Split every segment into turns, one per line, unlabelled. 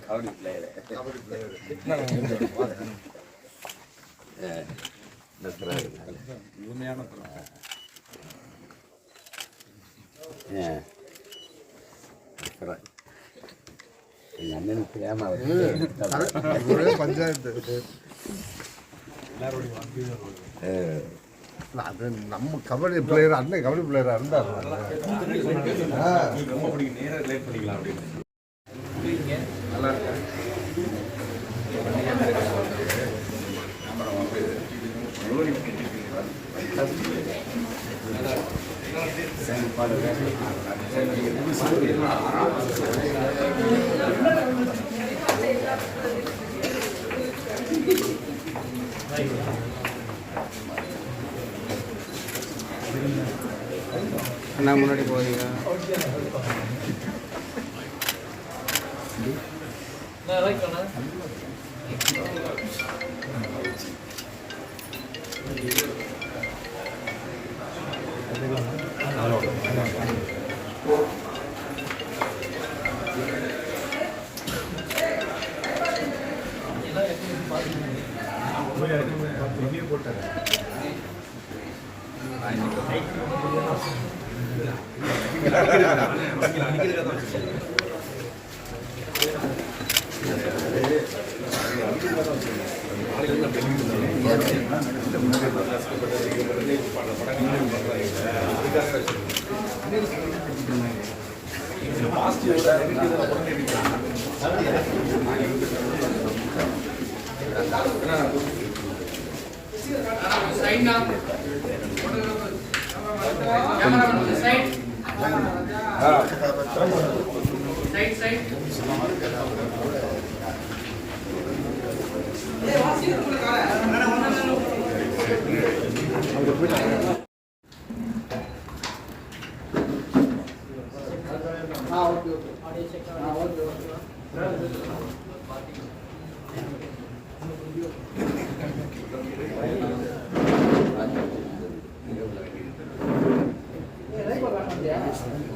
Kabaddi player
kabaddi player
முழுமையான எங்கள் அண்ணனுக்கு
பஞ்சாயத்து அது நம்ம கபடி பிளேயர் அண்ணன் கபடி பிளேயரா இருந்தார் நான் முன்னாடி போவீங்க நான்
ரொம்ப பிடிக்கும் நேராக ரிலேட் பண்ணிக்கலாம் அப்படின்னு
அண்ணா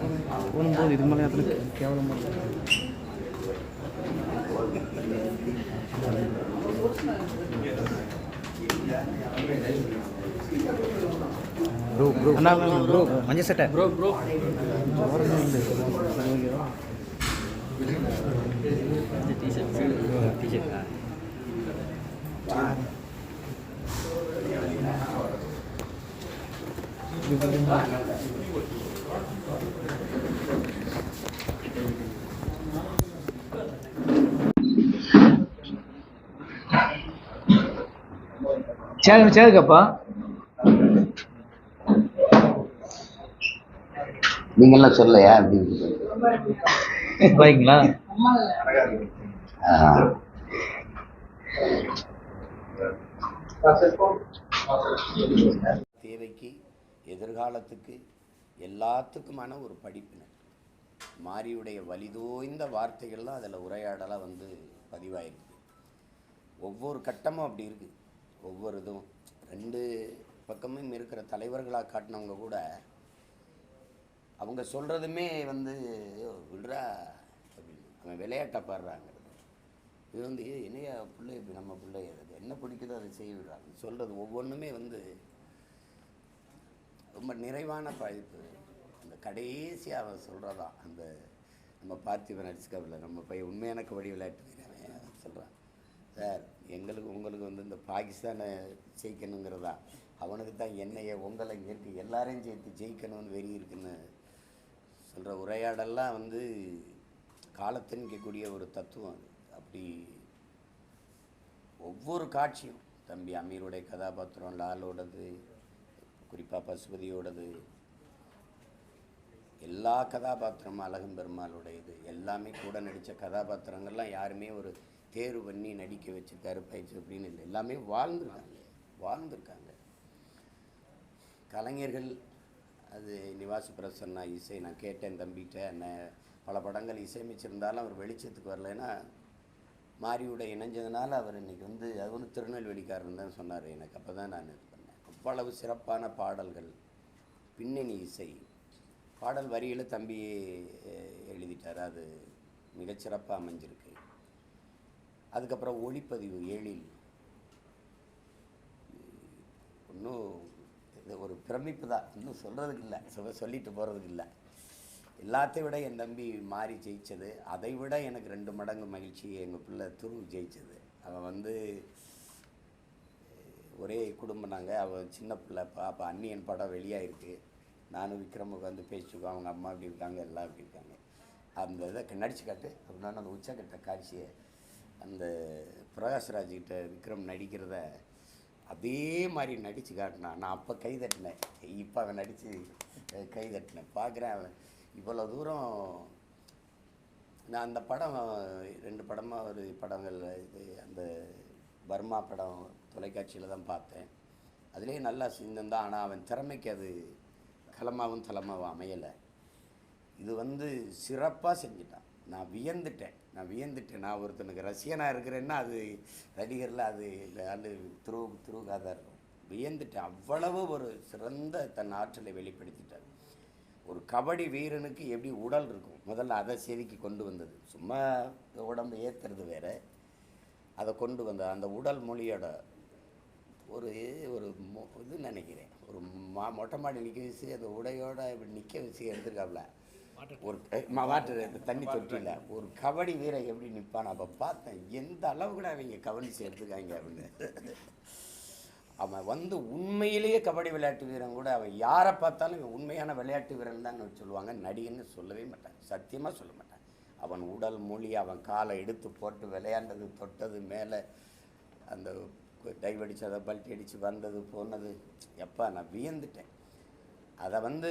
முன்னாடி போவீங்க
இது மேலே அதில் கேவலமாக ப்ரோ ப்ரோ அண்ணா ப்ரோ மஞ்சள் சட்டை. ப்ரோ ப்ரோ சேருங்க சேருங்கப்பா
நீங்கெல்லாம் சொல்லலையா? அப்படின்னு
பாய்ங்களா
ஆஹ். தேவைக்கு எதிர்காலத்துக்கு எல்லாத்துக்குமான ஒரு படிப்பினர். மாரியுடைய வலிதோய்ந்த வார்த்தைகள்லாம் அதில் உரையாடலாக வந்து பதிவாயிருக்கு. ஒவ்வொரு கட்டமும் அப்படி இருக்குது ஒவ்வொரு இதுவும் ரெண்டு பக்கமும் இருக்கிற தலைவர்களாக காட்டினவங்க கூட அவங்க சொல்கிறதுமே வந்து விடுறா அப்படின்னு. அவன் விளையாட்டை பாடுறாங்கிறது. இது வந்து "ஏய், என்னையா பிள்ளை இப்படி நம்ம பிள்ளை அது என்ன பிடிக்குதோ அதை செய்ய விடுறாங்க சொல்கிறது ஒவ்வொன்றுமே வந்து ரொம்ப நிறைவான பாதிப்பு அந்த கடைசியாக அவன் சொல்கிறதா அந்த நம்ம பார்த்திபன் நடிச்சுக்கவில்லை நம்ம பையன் உண்மையான கபடி விளையாட்டு வீரன் சொல்கிறான் சார் எங்களுக்கு உங்களுக்கு வந்து இந்த பாகிஸ்தானை ஜெயிக்கணுங்கிறதா? அவனுக்கு தான் என்னைய உங்களை இங்கே இருக்கு எல்லாரையும் சேர்த்து ஜெயிக்கணும்னு வெறி இருக்குன்னு சொல்கிற உரையாடெல்லாம் வந்து காலத்தின்கக்கூடிய ஒரு தத்துவம் அது. அப்படி ஒவ்வொரு காட்சியும் தம்பி அமீருடைய கதாபாத்திரம் லாலோடது குறிப்பாக பசுபதியோடது எல்லா கதாபாத்திரமும் அழகும் பெருமாளுடையது. எல்லாமே கூட நடித்த கதாபாத்திரங்கள்லாம் யாருமே ஒரு தேர்வு பண்ணி நடிக்க வச்சுருக்காரு பயிற்சி அப்படின்னு இல்லை எல்லாமே வாழ்ந்துருக்காங்க. வாழ்ந்துருக்காங்க. கலைஞர்கள் அது நிவாசு பிரசன்னா இசை நான் கேட்டேன் தம்பிகிட்ட என்ன பல படங்கள் இசையமைச்சிருந்தாலும் அவர் வெளிச்சத்துக்கு வரலைன்னா மாரியோட இணைஞ்சதுனால அவர் இன்னைக்கு வந்து அது வந்து திருநெல்வேலிக்காரன் தான் சொன்னார் எனக்கு. அப்போ தான் நான் இது பண்ணேன். அவ்வளவு சிறப்பான பாடல்கள். பின்னணி இசை. பாடல் வரியில் தம்பி எழுதிட்டார். அது மிகச்சிறப்பாக அமைஞ்சிருக்கு. அதுக்கப்புறம் ஒளிப்பதிவு ஏழில். இன்னும் இது ஒரு பிரமிப்பு தான். இன்னும் சொல்கிறதுக்கு இல்லை சொல்ல சொல்லிட்டு போகிறதுக்கு இல்லை எல்லாத்தையும் விட என் தம்பி மாறி ஜெயித்தது அதை விட எனக்கு ரெண்டு மடங்கு மகிழ்ச்சி எங்கள் பிள்ளை துரு ஜெயித்தது அவன் வந்து ஒரே குடும்பம் நாங்கள் அவன் சின்ன பிள்ளை பாப்பா அன்னியன் படம் வெளியாகிருக்கு நானும் விக்ரம் உட்காந்து பேசிட்டுருக்கோம். அவங்க அம்மா இப்படி இருக்காங்க எல்லாம் அப்படி இருக்காங்க. அந்த இதை நடிச்சு காட்டு. அப்படின்னா அந்த உச்சக்கட்ட காட்சியை அந்த பிரகாஷ்ராஜ் கிட்ட விக்ரம் நடிக்கிறத அதே மாதிரி நடித்து காட்டினான் நான் அப்போ கை தட்டினேன். இப்போ அவன் நடித்து கை தட்டினேன். பார்க்குறேன் அவன். இவ்வளோ தூரம் நான் அந்த படம் ரெண்டு படமாக ஒரு படங்கள் இது அந்த பர்மா படம் தொலைக்காட்சியில் தான் பார்த்தேன். அதுலேயே நல்லா சிந்தந்தான் ஆனால் அவன் திறமைக்கு அது களமாகவும் தளமாகவும் அமையலை. இது வந்து சிறப்பாக செஞ்சுட்டான். நான் வியந்துட்டேன். நான் வியந்துட்டேன். நான் ஒருத்தனுக்கு ரசிகனாக இருக்கிறேன்னா அது நடிகரில் அது அது துரு துருகாக தான் இருக்கும். வியந்துட்டேன். அவ்வளவு ஒரு சிறந்த தன் ஆற்றலை வெளிப்படுத்திட்டார். ஒரு கபடி வீரனுக்கு எப்படி உடல் இருக்கும்? முதல்ல அதை செதுக்கி கொண்டு வந்தது. சும்மா உடம்பு ஏற்றுறது வேற. அதை கொண்டு வந்த அந்த உடல் மொழியோட ஒரு ஒரு இது நினைக்கிறேன். ஒரு மா மொட்டை மாடி நிற்க வச்சு அந்த உடையோட இப்படி நிற்க வச்சு எடுத்துருக்காப்ல. ஒரு வாட்டர் இந்த தண்ணி தொட்டியில் ஒரு கபடி வீரன் எப்படி நிற்பான் அப்போ பார்த்தேன். எந்த அளவு கூட அவங்க கவனித்து எடுத்துக்காங்க அப்படின்னு. அவன் வந்து உண்மையிலேயே கபடி விளையாட்டு வீரன் கூட அவன் யாரை பார்த்தாலும் இவன் உண்மையான விளையாட்டு வீரன் தான் சொல்லுவாங்க. நடிகன்னு சொல்லவே மாட்டான். சத்தியமாக சொல்ல மாட்டான். அவன் உடல் மொழி அவன் காலை எடுத்து போட்டு விளையாண்டது தொட்டது மேலே அந்த டைவ் அடிச்சு அதை பல்ட்டி அடித்து வந்தது போனது. எப்பா நான் வியந்துட்டேன். அதை வந்து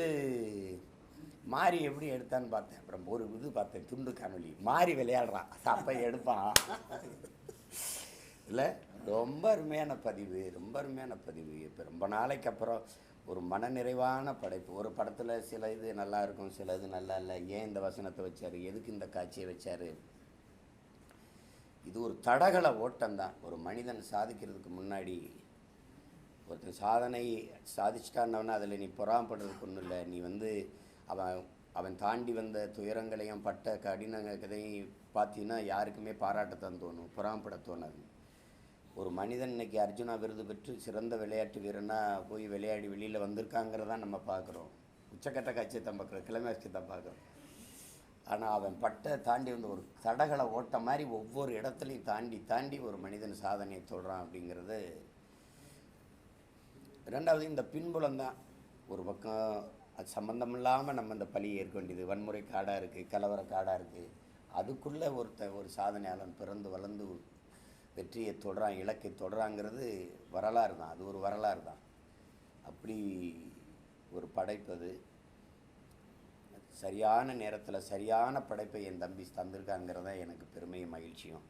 மாறி எப்படி எடுத்தான்னு பார்த்தேன். அப்புறம் ஒரு இது பார்த்தேன் துண்டு காணொலி மாறி விளையாடுறான் அப்போ எடுப்பான். இல்லை ரொம்ப அருமையான பதிவு ரொம்ப அருமையான பதிவு. இப்போ ரொம்ப நாளைக்கு அப்புறம் ஒரு மனநிறைவான படைப்பு. ஒரு படத்தில் சில இது நல்லா இருக்கும் சில இது நல்லா இல்லை. ஏன் இந்த வசனத்தை வச்சார்? எதுக்கு இந்த காட்சியை வச்சார்? இது ஒரு தடகள ஓட்டம்தான் ஒரு மனிதன் சாதிக்கிறதுக்கு முன்னாடி ஒருத்தன் சாதனை சாதிச்சிட்டான்னவனா அதில் நீ பொறாமப்படுறதுக்கு ஒன்றும் இல்லை. நீ வந்து அவன் அவன் தாண்டி வந்த துயரங்களையும் பட்ட கடினங்களையும் பார்த்தீங்கன்னா யாருக்குமே பாராட்டத்தான் தோணும் புறாம்பட தோணாது. ஒரு மனிதன் இன்னைக்கு அர்ஜுனா விருது பெற்று சிறந்த விளையாட்டு வீரனாக போய் விளையாடி வெளியில் வந்திருக்காங்கிறதான் நம்ம பார்க்குறோம் உச்சக்கட்ட காட்சியை தான் பார்க்குறோம் கிளைமேக்ஸை தான் பார்க்குறோம் ஆனால் அவன் பட்ட தாண்டி வந்து ஒரு தடகள ஓட்ட மாதிரி ஒவ்வொரு இடத்துலையும் தாண்டி தாண்டி ஒரு மனிதன் சாதனையை சொல்கிறான் அப்படிங்கிறது. ரெண்டாவது இந்த பின்புலம் தான். ஒரு பக்கம் அது சம்மந்தம் இல்லாமல் நம்ம இந்த பழியை ஏற்க வேண்டியது. வன்முறை காடாக இருக்குது கலவர காடாக இருக்குது அதுக்குள்ளே ஒருத்தன் ஒரு சாதனையாளன் பிறந்து வளர்ந்து வெற்றியை தொடரான் இலக்கை தொடராங்கிறது வரலாறு தான். அது ஒரு வரலாறு தான். அப்படி ஒரு படைப்பு அது. சரியான நேரத்தில் சரியான படைப்பை என் தம்பி தந்திருக்காங்கிறத எனக்கு பெருமையும் மகிழ்ச்சியும்.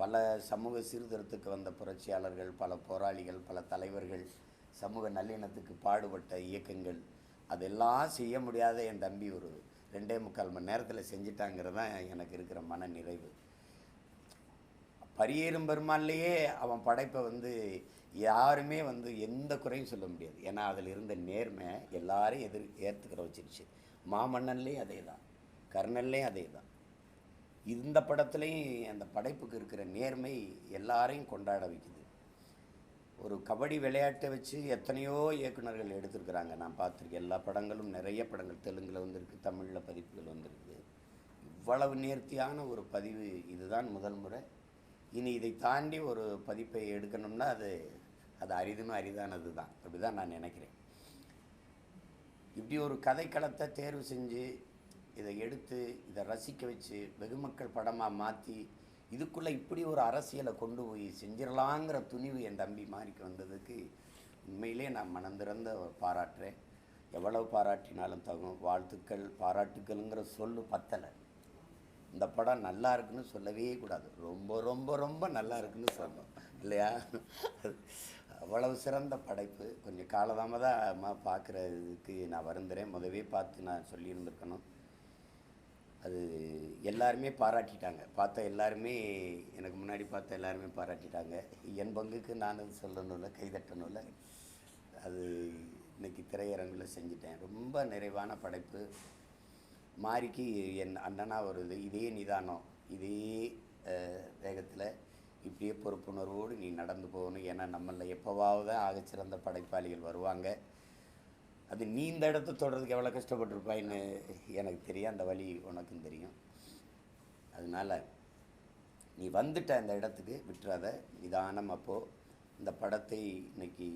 பல சமூக சீர்திருத்தத்துக்கு வந்த புரட்சியாளர்கள் பல போராளிகள் பல தலைவர்கள் சமூக நல்லிணத்துக்கு பாடுபட்ட இயக்கங்கள் அதெல்லாம் செய்ய முடியாத என் தம்பி ஒரு ரெண்டே முக்கால் மணி நேரத்தில் செஞ்சிட்டாங்கிறது தான் எனக்கு இருக்கிற மன நிறைவு பரியேறும் பெருமாள்லேயே அவன் படைப்பை வந்து யாருமே வந்து எந்த குறையும் சொல்ல முடியாது. ஏன்னா அதில் இருந்த நேர்மை எல்லாரையும் எதிர் ஏற்றுக்கிற வச்சிருச்சு. மாமன்னன்லேயும் அதே தான் கர்ணன்லேயும் அதே தான் இந்த படத்துலேயும் அந்த படைப்புக்கு இருக்கிற நேர்மை எல்லாரையும் கொண்டாட வைக்குது. ஒரு கபடி விளையாட்டை வச்சு எத்தனையோ இயக்குனர்கள் எடுத்திருக்கிறாங்க. நான் பார்த்துருக்கேன். எல்லா படங்களும் நிறைய படங்கள். தெலுங்கில் வந்திருக்கு தமிழில் பதிப்புகள் வந்திருக்கு. இவ்வளவு நேர்த்தியான ஒரு பதிவு இதுதான் முதல் முறை. இனி இதை தாண்டி ஒரு பதிப்பை எடுக்கணும்னா அது அது அரிதுன்னு அரிதானது தான். அப்படி தான் நான் நினைக்கிறேன். இப்படி ஒரு கதைக்களத்தை தேர்வு செஞ்சு இதை எடுத்து இதை ரசிக்க வச்சு வெகுமக்கள் படமாக மாற்றி இதுக்குள்ளே இப்படி ஒரு அரசியலை கொண்டு போய் செஞ்சிடலாங்கிற துணிவு என் தம்பி மாறிக்கு வந்ததுக்கு உண்மையிலே நான் மனந்திறந்த பாராட்டுறேன். எவ்வளவு பாராட்டினாலும் தகும் வாழ்த்துக்கள் பாராட்டுக்கள்ங்கிற சொல்லு பத்தலை. இந்த படம் நல்லா இருக்குன்னு சொல்லவே கூடாது. ரொம்ப ரொம்ப ரொம்ப நல்லா இருக்குன்னு சொல்லணும். இல்லையா? அவ்வளவு சிறந்த படைப்பு. கொஞ்சம் காலதாமதமாக பார்க்குறதுக்கு நான் வருந்துறேன். முதவே பார்த்து நான் சொல்லியிருந்திருக்கணும். அது எல்லாருமே பாராட்டிட்டாங்க. பார்த்த எல்லாருமே எனக்கு முன்னாடி பார்த்த எல்லாருமே பாராட்டிட்டாங்க. என் பங்குக்கு நான் அது சொல்லணும்ல கைதட்டணும்ல. அது இன்றைக்கி திரையரங்கில் செஞ்சிட்டேன். ரொம்ப நிறைவான படைப்பு. மாறிக்கு என் அண்ணனா வருது. இதே நிதானம் இதே வேகத்தில் இப்படியே பொறுப்புணர்வோடு நீ நடந்து போகணும். ஏன்னா நம்மளில் எப்போவாவது ஆகச்சிறந்த படைப்பாளிகள் வருவாங்க. அது நீ இந்த இடத்த தொடுறதுக்கு எவ்வளோ கஷ்டப்பட்டிருப்பாயின்னு எனக்கு தெரியும். அந்த வழி உனக்கும் தெரியும். அதனால் நீ வந்துட்ட அந்த இடத்துக்கு விட்டுறாத. நிதானம் அப்போது இந்த படத்தை இன்னைக்கு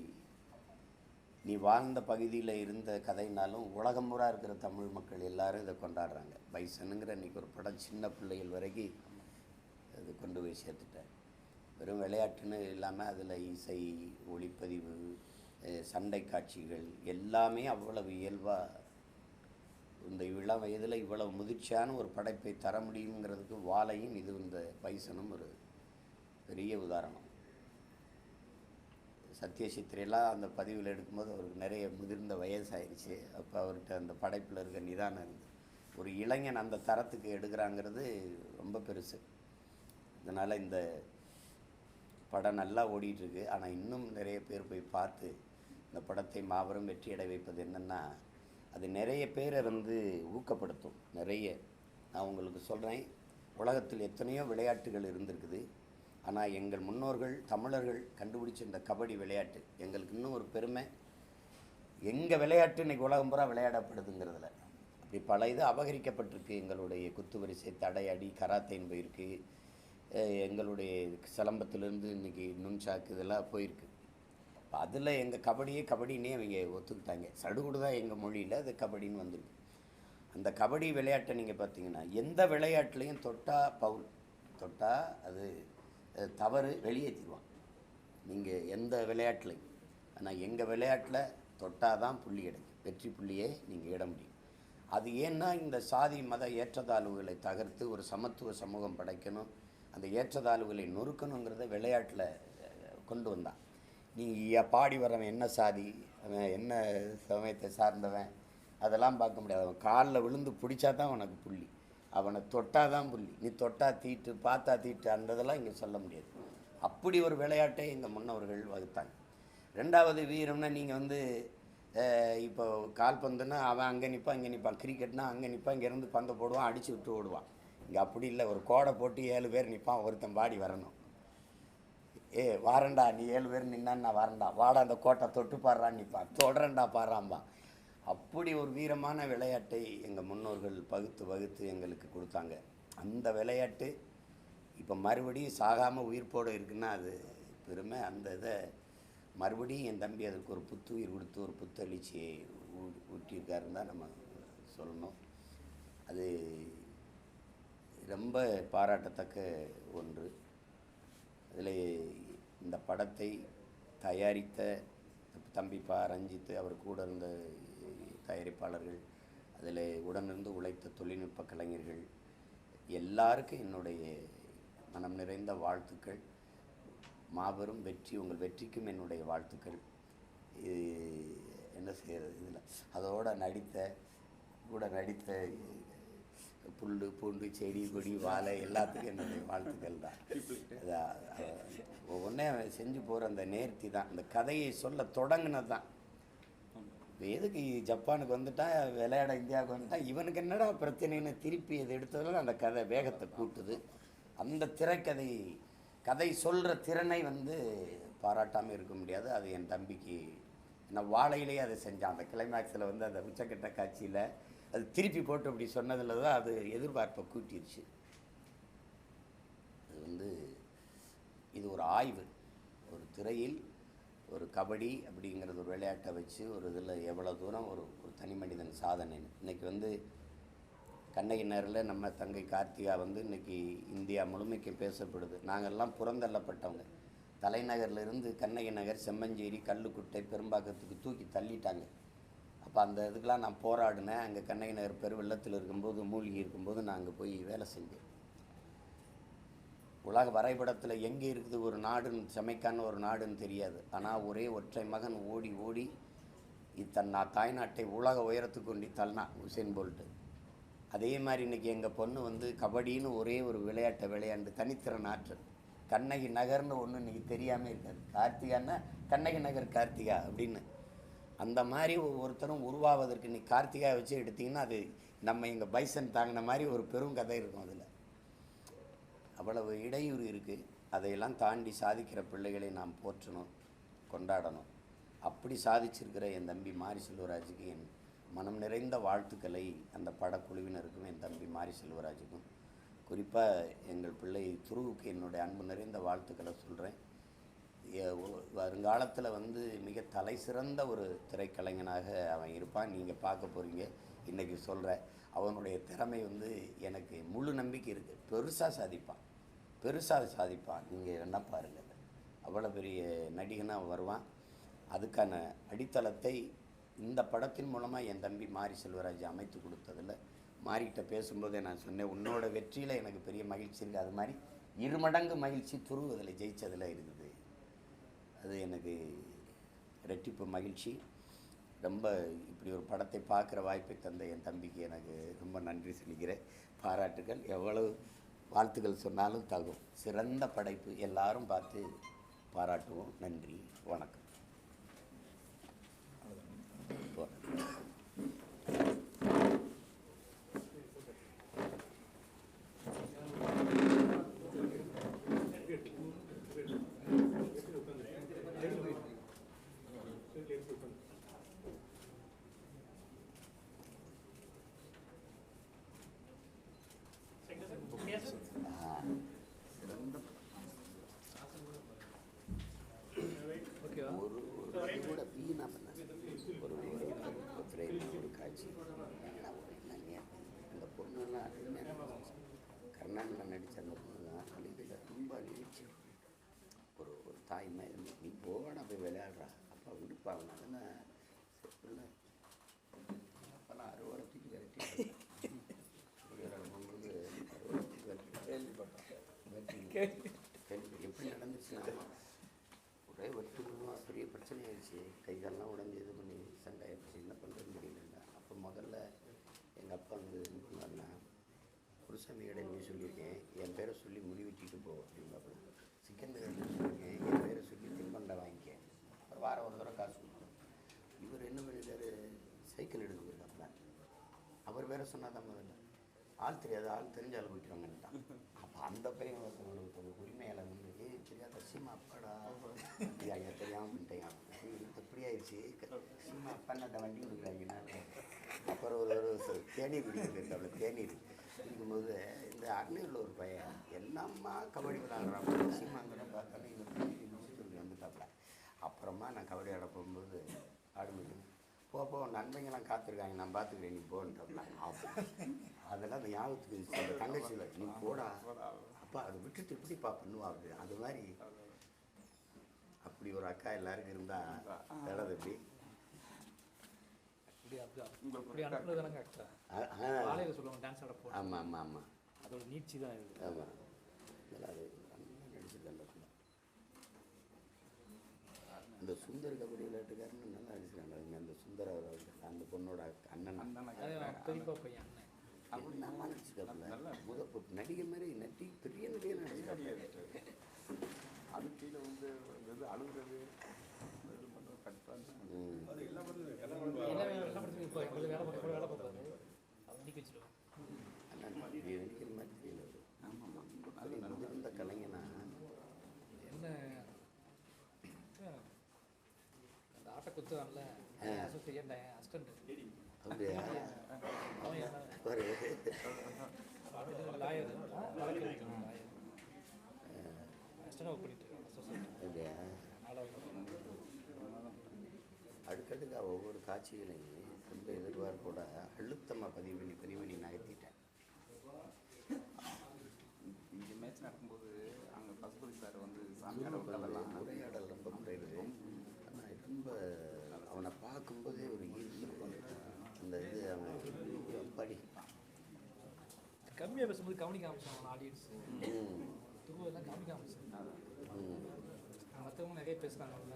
நீ வாழ்ந்த பகுதியில் இருந்த கதைனாலும் உலகம் பூரா இருக்கிற தமிழ் மக்கள் எல்லாரும் இதை கொண்டாடுறாங்க. பைசனுங்கிற இன்னைக்கு ஒரு படம் சின்ன பிள்ளைகள் வரைக்கும் அது கொண்டு போய் சேர்த்துட்டேன் வெறும் விளையாட்டுன்னு இல்லாமல் அதில் இசை ஒளிப்பதிவு சண்டை காட்சிகள் எல்லாமே அவ்வளவு இயல்பாக இந்த இளம் வயதில் இவ்வளவு முதிர்ச்சியான ஒரு படைப்பை தர முடியுங்கிறதுக்கு வாழையும் இது இந்த பைசனும் ஒரு பெரிய உதாரணம். சத்யசித்திரையெல்லாம் அந்த பதிவில் எடுக்கும்போது அவருக்கு நிறைய முதிர்ந்த வயசாயிருச்சு. அப்போ அவர்கிட்ட அந்த படைப்பில் இருக்க நிதானம் இருந்தது ஒரு இளைஞன் அந்த தரத்துக்கு எடுக்கிறாங்கிறது ரொம்ப பெருசு. அதனால் இந்த படம் நல்லா ஓடிட்டுருக்கு ஆனால் இன்னும் நிறைய பேர் போய் பார்த்து இந்த படத்தை மாபெரும் வெற்றியடை வைப்பது என்னென்னா அது நிறைய பேரை வந்து ஊக்கப்படுத்தும். நிறைய. நான் உங்களுக்கு சொல்கிறேன் உலகத்தில் எத்தனையோ விளையாட்டுகள் இருந்திருக்குது. ஆனால் எங்கள் முன்னோர்கள் தமிழர்கள் கண்டுபிடிச்ச இந்த கபடி விளையாட்டு எங்களுக்கு இன்னும் ஒரு பெருமை. எங்கள் விளையாட்டு இன்னைக்கு உலகம் பூரா விளையாடப்படுதுங்கிறதுல. அப்படி பல இது அபகரிக்கப்பட்டிருக்கு. எங்களுடைய குத்துவரிசை தடையடி கராத்தேன்னு போயிருக்கு எங்களுடைய சிலம்பத்திலேருந்து இன்னைக்கு நுண்சாக்கு இதெல்லாம் போயிருக்கு. அதில் எங்கள் கபடியே கபடின்னே அவங்க ஒத்துக்கிட்டாங்க. சடுகுடு தான் எங்கள் மொழியில் அது கபடின்னு வந்திருக்கு. அந்த கபடி விளையாட்டை நீங்கள் பார்த்தீங்கன்னா எந்த விளையாட்டுலையும் தொட்டா பவுல் தொட்டா அது தவறு வெளியேற்றிடுவான். நீங்கள் எந்த விளையாட்டுலையும். ஆனால் எங்கள் விளையாட்டில் தொட்டால் தான் புள்ளி கிடைக்கும் வெற்றி புள்ளியே நீங்கள் இட முடியும். அது ஏன்னா இந்த சாதி மத ஏற்றத்தாழ்வுகளை தகர்த்து ஒரு சமத்துவ சமூகம் படைக்கணும். அந்த ஏற்றத்தாழ்வுகளை நொறுக்கணுங்கிறத விளையாட்டில் கொண்டு வந்தான். நீங்கள் பாடி வரவன் என்ன சாதி? அவன் என்ன சமயத்தை சார்ந்தவன்? அதெல்லாம் பார்க்க முடியாது. அவன் காலில் விழுந்து பிடிச்சா தான் உனக்கு புள்ளி. அவனை தொட்டா தான் புள்ளி. நீ தொட்டா தீட்டு பார்த்தா தீட்டு அந்த இதெல்லாம் இங்கே சொல்ல முடியாது. அப்படி ஒரு விளையாட்டை எங்கள் முன்னோர்கள் வகுத்தாங்க. ரெண்டாவது வீரம்னா நீங்கள் வந்து இப்போ கால்பந்துன்னா அவன் அங்கே நிற்பான் இங்கே நிற்பான் கிரிக்கெட்னா அங்கே நிற்பான் இங்கேருந்து பந்தை போடுவான் அடிச்சு விட்டு ஓடுவான். இங்கே அப்படி இல்லை. ஒரு கோடை போட்டு ஏழு பேர் நிற்பான் ஒருத்தன் பாடி வரணும். ஏ வாரண்டா நீ ஏழு பேர் நின்னான்னு நான் வரேன்டா. வாடா அந்த கோட்டை தொட்டு பாடுறான்னு பா தொடரண்டா பாடுறாம்பா. அப்படி ஒரு வீரமான விளையாட்டை எங்கள் முன்னோர்கள் பகுத்து வகுத்து எங்களுக்கு கொடுத்தாங்க. அந்த விளையாட்டு இப்போ மறுபடியும் சாகாமல் உயிர்ப்போடு இருக்குன்னா அது பெருமை. அந்த இதை மறுபடியும் என் தம்பி அதுக்கு ஒரு புத்துயிர் கொடுத்து ஒரு புத்தளிச்சியை ஊ- ஊட்டியிருக்காருன்னு தான் நம்ம சொல்லணும். அது ரொம்ப பாராட்டத்தக்க ஒன்று. படத்தை தயாரித்த தம்பி பா ரஞ்சித் அவர் கூட இருந்த தயாரிப்பாளர்கள் அதில் உடனிருந்து உழைத்த தொழில்நுட்ப கலைஞர்கள் எல்லாருக்கும் என்னுடைய மனம் நிறைந்த வாழ்த்துக்கள். மாபெரும் வெற்றி உங்கள் வெற்றிக்கும் என்னுடைய வாழ்த்துக்கள். இது என்ன செய்கிறது இதில்? அதோட நடித்த கூட நடித்த புல் பூண்டு செடி கொடி வாழை எல்லாத்துக்கும் என்னுடைய வாழ்த்துக்கள் தான். ஒவ்வொன்றே அவன் செஞ்சு போகிற அந்த நேர்த்தி தான். அந்த கதையை சொல்ல தொடங்கினது தான். இப்போ எதுக்கு ஜப்பானுக்கு வந்துட்டா விளையாட இந்தியாவுக்கு வந்துட்டா இவனுக்கு என்னடா பிரச்சனைன்னு திருப்பி இது எடுத்ததில் அந்த கதை வேகத்தை கூட்டுது. அந்த திரைக்கதை கதை சொல்கிற திறனை வந்து பாராட்டாமல் இருக்க முடியாது. அது என் தம்பிக்கு நான் வாழையிலேயே அதை செஞ்சான். அந்த கிளைமேக்ஸில் வந்து அந்த உச்சக்கட்ட காட்சியில் அது திருப்பி போட்டு அப்படி சொன்னதில் தான் அது எதிர்பார்ப்பை கூட்டிருச்சு. அது வந்து இது ஒரு ஆய்வு ஒரு திரையில் ஒரு கபடி அப்படிங்கிறது ஒரு விளையாட்டை வச்சு ஒரு இதில் எவ்வளோ தூரம் ஒரு ஒரு தனி மனிதன் சாதனைன்னு இன்னைக்கு வந்து கண்ணகி நேரில் நம்ம தங்கை கார்த்திகா வந்து இன்னைக்கு இந்தியா முழுமைக்கு பேசப்படுது. நாங்கள்லாம் புறந்தள்ளப்பட்டவங்க. தலைநகர்லேருந்து கண்ணகி நகர் செம்மஞ்சேரி கல்லுக்குட்டை பெரும்பாக்கத்துக்கு தூக்கி தள்ளிட்டாங்க. அப்போ அந்த இதுக்கெலாம் நான் போராடினேன். அங்கே கண்ணகி நகர் பெருவெள்ளத்தில் இருக்கும்போது மூழ்கி இருக்கும்போது நான் அங்கே போய் வேலை செஞ்சேன். உலக வரைபடத்தில் எங்கே இருக்குது ஒரு நாடுன்னு செமைக்கான ஒரு நாடுன்னு தெரியாது. ஆனால் ஒரே ஒற்றை மகன் ஓடி ஓடி இது நான் தாய்நாட்டை உலக உயரத்துக்கு கொண்டு தள்ளினா உசேன் போல்ட்டு. அதே மாதிரி இன்னைக்கு எங்கள் பொண்ணு வந்து கபடின்னு ஒரே ஒரு விளையாட்டை விளையாண்டு தனித்திறன் ஆற்றல். கண்ணகி நகர்னு ஒன்று இன்னைக்கு தெரியாமல் இருக்காது. கார்த்திகான்னா கண்ணகி நகர் கார்த்திகா அப்படின்னு. அந்த மாதிரி ஒவ்வொருத்தரும் உருவாவதற்கு இன்றைக்கி கார்த்திகா வச்சு எடுத்திங்கன்னா அது நம்ம எங்கள் பைசன் தாங்கின மாதிரி ஒரு பெரும் கதை இருக்கும் அதில். அவ்வளவு இடையூறு இருக்குது அதையெல்லாம் தாண்டி சாதிக்கிற பிள்ளைகளை நாம் போற்றணும் கொண்டாடணும். அப்படி சாதிச்சிருக்கிற என் தம்பி மாரி செல்வராஜுக்கு என் மனம் நிறைந்த வாழ்த்துக்களை அந்த படக்குழுவினருக்கும் என் தம்பி மாரி செல்வராஜுக்கும். குறிப்பாக எங்கள் பிள்ளை துருவுக்கு என்னுடைய அன்பு நிறைந்த வாழ்த்துக்களை சொல்கிறேன் வருங்காலத்தில் வந்து மிக தலை சிறந்த ஒரு திரைக்கலைஞனாக அவன் இருப்பான். நீங்கள் பார்க்க போகிறீங்க இன்றைக்கி சொல்கிறேன் அவனுடைய திறமை வந்து எனக்கு முழு நம்பிக்கை இருக்குது பெருசாக சாதிப்பான். பெருசாக சாதிப்பான். நீங்கள் என்ன பாருங்கள் அவ்வளோ பெரிய நடிகனாக வருவான். அதுக்கான அடித்தளத்தை இந்த படத்தின் மூலமாக என் தம்பி மாரி செல்வராஜ் அமைத்து கொடுத்ததில் மாரிக்கிட்ட பேசும்போதே நான் சொன்னேன் உன்னோட வெற்றியில் எனக்கு பெரிய மகிழ்ச்சி இருக்குது அது மாதிரி இருமடங்கு மகிழ்ச்சி துருவதில் அதில் இருக்குது. அது எனக்கு ரெட்டிப்பு மகிழ்ச்சி. ரொம்ப இப்படி ஒரு படத்தை பார்க்குற வாய்ப்பை தந்த என் தம்பிக்கு எனக்கு ரொம்ப நன்றி சொல்லிக்கிறேன். பாராட்டுகள். எவ்வளவு வாழ்த்துக்கள் சொன்னாலும் தகும். சிறந்த படைப்பு எல்லாரும் பார்த்து பாராட்டுவோம். நன்றி. வணக்கம். சிறந்த ஒரு ஒரு இது கூட வீணா பண்ணாது ஒரு ஒரு ஒரு frame, ஒரு காட்சி அந்த பொண்ணுலாம் கர்நாடகா நடித்த அந்த பொண்ணு தான் அழுதில் ரொம்ப அழிச்சு ஒரு ஒரு தாய் மேல நீ போவாடா போய் விளையாடுறா அப்பா விடுப்பாங்க அதெல்லாம் பிள்ளை அப்போல்லாம் அறுவடத்துக்கு விரட்டி பொங்கலுக்கு அறுவடத்துக்கு விரட்டி கேள்விப்பட்டோம் கேள்வி எப்படி நடந்துச்சுன்னா ஒரே வெட்டு குடும்பம் பெரிய பிரச்சனை ஆயிடுச்சு. கை கால்லாம் உடஞ்சி இது பண்ணி சண்டை ஆயிடுச்சு. என்ன பண்ணுறது முடியல அப்போ முதல்ல எங்கள் அப்பா வந்து என்ன பண்ணாருன்னா குருசாமி இடம் சொல்லியிருக்கேன் என் பேரை சொல்லி முடி வச்சுட்டு போ அப்படின்னாப்புல சிக்கன் பிரியாணி சொல்லியிருக்கேன் என் பேரை சொல்லி தின்பண்டை வாங்கிக்க. அப்புறம் வாரம் ஒரு தடவை காசு கொடுத்தோம் இவர் என்ன பண்ணிட்டாரு? சைக்கிள் எடுக்க போயிருக்காப்புல. அவர் பேரை சொன்னால் தான் முதல்ல. ஆள் தெரியாது ஆள் தெரிஞ்ச ஆள் விட்டுருவாங்கன்ட்டான் அப்போ அந்த பையன் ஒருத்தவங்களுக்கு உரிமையாளர் வந்து தெரியாத சீமா அப்பாடா ஐயா தெரியாமல் பண்ணிட்டேன் இது எப்படி ஆயிடுச்சு சீமா அப்பா வண்டி கொடுக்குறாங்கன்னா அப்புறம் ஒரு ஒரு தேநீர் குடிக்க போயிருக்காப்புல தேநீர் குடிக்கும்போது இந்த அன்னையில் ஒரு பையன் எல்லாம்மா கபடி விளாடுறான் சீமாங்கிற பார்த்தாலும் இவர் சொல்லி வந்துட்டாப்புல அப்புறமா நான் கபடி ஆட போகும்போது ஆடும்போது போ போ நண்பங்கெல்லாம் காத்திருக்காங்க நான் பார்த்துக்கிறேன் நீ போன்ட்டு அதெல்லாம் அந்த ஞாபகத்துக்கு தங்கச்சியில் நீ போடா அப்பா அதை விட்டுட்டு எப்படிப்பா பண்ணுவா அப்படி அது மாதிரி. அப்படி ஒரு அக்கா எல்லாருக்கும் இருந்தா நல்லது எப்படி ஆமாம் ஆமாம் ஆமாம்
அதோட நீட்சி தான்
ஆமாம் அது நல்லா நடிச்சிருக்காங்க இந்த சுந்தர் கபடி விளையாட்டுக்காரன்னு நல்லா நடிச்சிருக்காங்க. அந்த சுந்தர் அவர் அந்த பொண்ணோட அண்ணன்.
அதே பெரியப்பா பையன் அண்ணன்.
என்னம்மா நடிச்சிருக்காப்புல? முத நடிகை மாதிரி நட்டி பெரிய நடிகை நடிச்சிருக்காப்புல
அது கீழே வந்து இது அழுகுறது இது பண்ணுறது கட்டுறாங்க
ம்.
எல்லாமே எல்லாம் படத்துக்கு இப்போ எங்களுக்கு வேலை பார்க்க வேலை பார்ப்பாரு அவர் நிற்க வச்சிருவோம்
அண்ணா இப்படி நடிக்கிற மாதிரி தெரியல அவரு அது முதிர்ந்த கலைஞனா
என்ன அந்த ஆட்டை குத்துவான்ல
அப்படியா
அவன் என்ன
பாரு
லாயர் லாயர் அசிஸ்டன்ட் ஒர்க்
காட்சிகளையும் ரொம்ப எதிர்பார்ப்போட அழுத்தமாக பதிவு பண்ணி பதிவு பண்ணி நகர்த்திட்டேன்
இங்கே மேட்ச் நடக்கும்போது அங்கே பசுபதி சார் வந்து சாமியார் உட்காந்தெல்லாம்
உரையாடல் ரொம்ப குறையுது ஆனால் ரொம்ப அவனை பார்க்கும்போதே ஒரு ஈர்ப்பு அந்த இது அவன் படி
கம்மியாக பேசும்போது கவனிக்க ஆரம்பிச்சான் ஆடியன்ஸ்
ம்.
துருவெல்லாம் கவனிக்க ஆரம்பிச்சான்
ம்.
மற்றவங்க நிறைய பேசுகிறாங்கல்ல